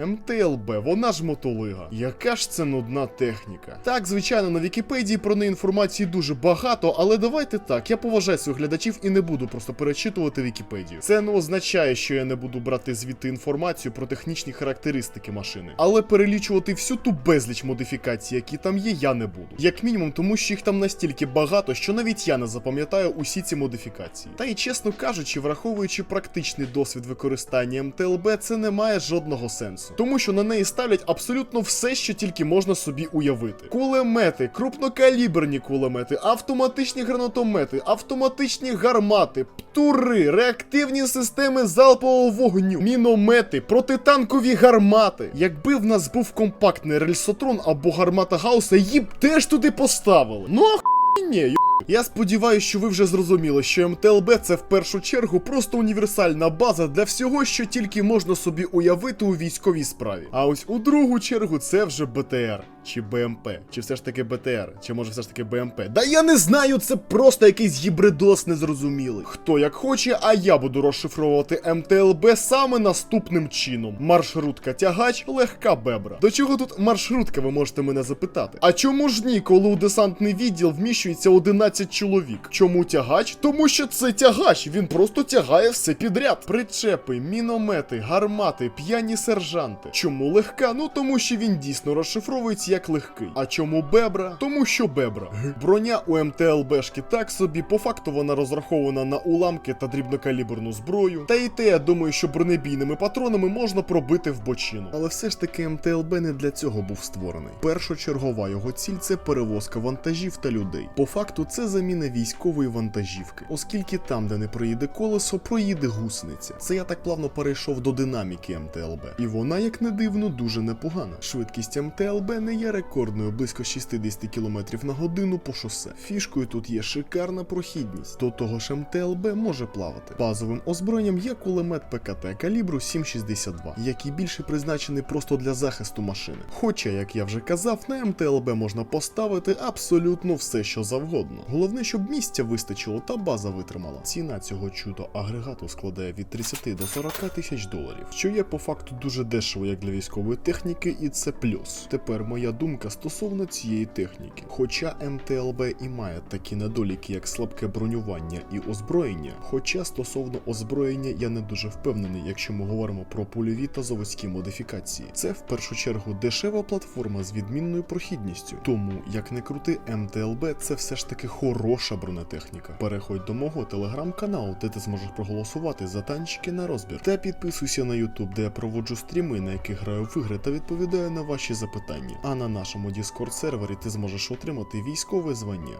МТЛБ, вона ж мотолига. Яка ж це нудна техніка? Так, звичайно, на Вікіпедії про неї інформації дуже багато, але давайте так, я поважаю своїх глядачів і не буду просто перечитувати Вікіпедію. Це не означає, що я не буду брати звідти інформацію про технічні характеристики машини. Але перелічувати всю ту безліч модифікацій, які там є, я не буду. Як мінімум, тому що їх там настільки багато, що навіть я не запам'ятаю усі ці модифікації. Та й чесно кажучи, враховуючи практичний досвід використання МТЛБ, це не має жодного сенсу. Тому що на неї ставлять абсолютно все, що тільки можна собі уявити: кулемети, крупнокаліберні кулемети, автоматичні гранатомети, автоматичні гармати, птури, реактивні системи залпового вогню, міномети, протитанкові гармати. Якби в нас був компактний рельсотрон або гармата Гауса, її б теж туди поставили. Ну а ні. Я сподіваюся, що ви вже зрозуміли, що МТЛБ це в першу чергу просто універсальна база для всього, що тільки можна собі уявити у військовій справі. А ось у другу чергу це вже БТР чи БМП, чи все ж таки БТР, чи може все ж таки БМП. Да я не знаю, це просто якийсь гібридос незрозумілий. Хто як хоче, а я буду розшифровувати МТЛБ саме наступним чином: маршрутка тягач, легка бебра. До чого тут маршрутка, ви можете мене запитати? А чому ж ні, коли у десантний відділ вміщується 11 чоловік? Чому тягач? Тому що це тягач, він просто тягає все підряд. Причепи, міномети, гармати, п'яні сержанти. Чому легка? Ну тому що він дійсно розшифровується як легкий. А чому бебра? Тому що бебра. Броня у МТЛБшки так собі, по факту вона розрахована на уламки та дрібнокаліберну зброю. Та і те, я думаю, що бронебійними патронами можна пробити в бочину. Але все ж таки МТЛБ не для цього був створений. Першочергова його ціль це перевозка вантажів та людей. По факту, це заміна військової вантажівки, оскільки там, де не проїде колесо, проїде гусениця. Це я так плавно перейшов до динаміки МТЛБ. І вона, як не дивно, дуже непогана. Швидкість МТЛБ не є рекордною близько 60 км на годину по шосе. Фішкою тут є шикарна прохідність. До того ж МТЛБ може плавати. Базовим озброєнням є кулемет ПКТ калібру 7,62, який більше призначений просто для захисту машини. Хоча, як я вже казав, на МТЛБ можна поставити абсолютно все, що завгодно. Головне, щоб місця вистачило та база витримала. Ціна цього чудо агрегату складає від 30 до 40 тисяч доларів, що є по факту дуже дешево як для військової техніки, і це плюс. Тепер моя думка стосовно цієї техніки. Хоча МТЛБ і має такі недоліки, як слабке бронювання і озброєння. Хоча стосовно озброєння я не дуже впевнений, якщо ми говоримо про польові та заводські модифікації. Це в першу чергу дешева платформа з відмінною прохідністю. Тому, як не крути, МТЛБ це все ж таки хороша бронетехніка. Переходь до мого телеграм-каналу, де ти зможеш проголосувати за танчики на розбір. Та підписуйся на YouTube, де я проводжу стріми, на яких граю в ігри та відповідаю на ваші запитання. А на нашому Discord сервері ти зможеш отримати військове звання.